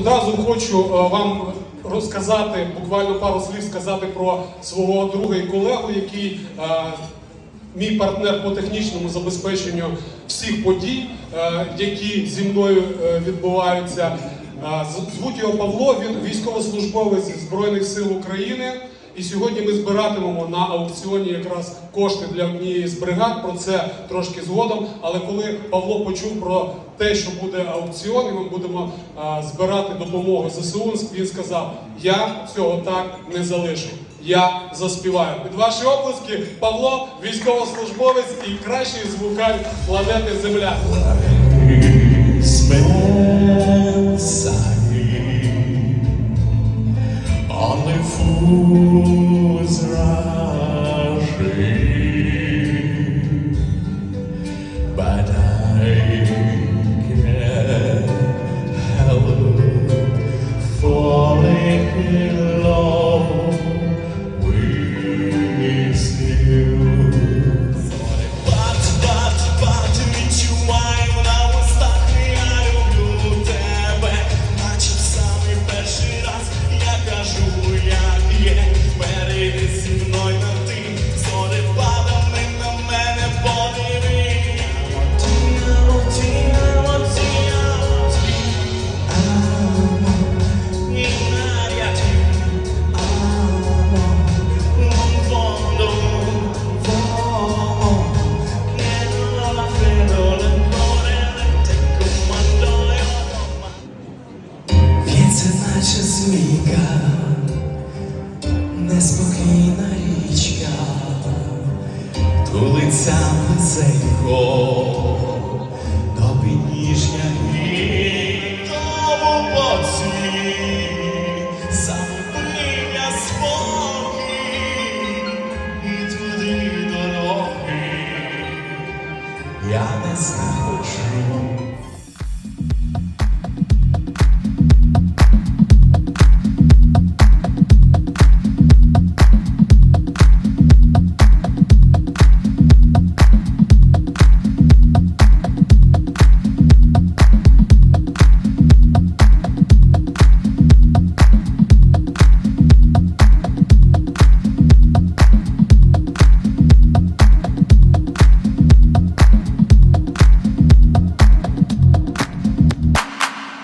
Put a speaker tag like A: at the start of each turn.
A: одразу хочу е, вам розказати, буквально пару слів сказати про свого друга і колегу, який е, мій партнер по технічному забезпеченню всіх подій, е, які зі мною відбуваються. Звуть його Павло, він військовослужбовець Збройних сил України. І сьогодні ми збиратимемо на аукціоні якраз кошти для однієї з бригад. Про це трошки згодом. Але коли Павло почув про те, що буде аукціон, і ми будемо а, збирати допомогу ЗСУ, він сказав: Я цього так не залишу. Я заспіваю. Під ваші оплески Павло, військовослужбовець і кращий звукар планети Земля.
B: Only
C: Hello.
B: Тулиться лицейко до підніжжя і тому боці самопніння спокій і туди дороги я не знаходжу.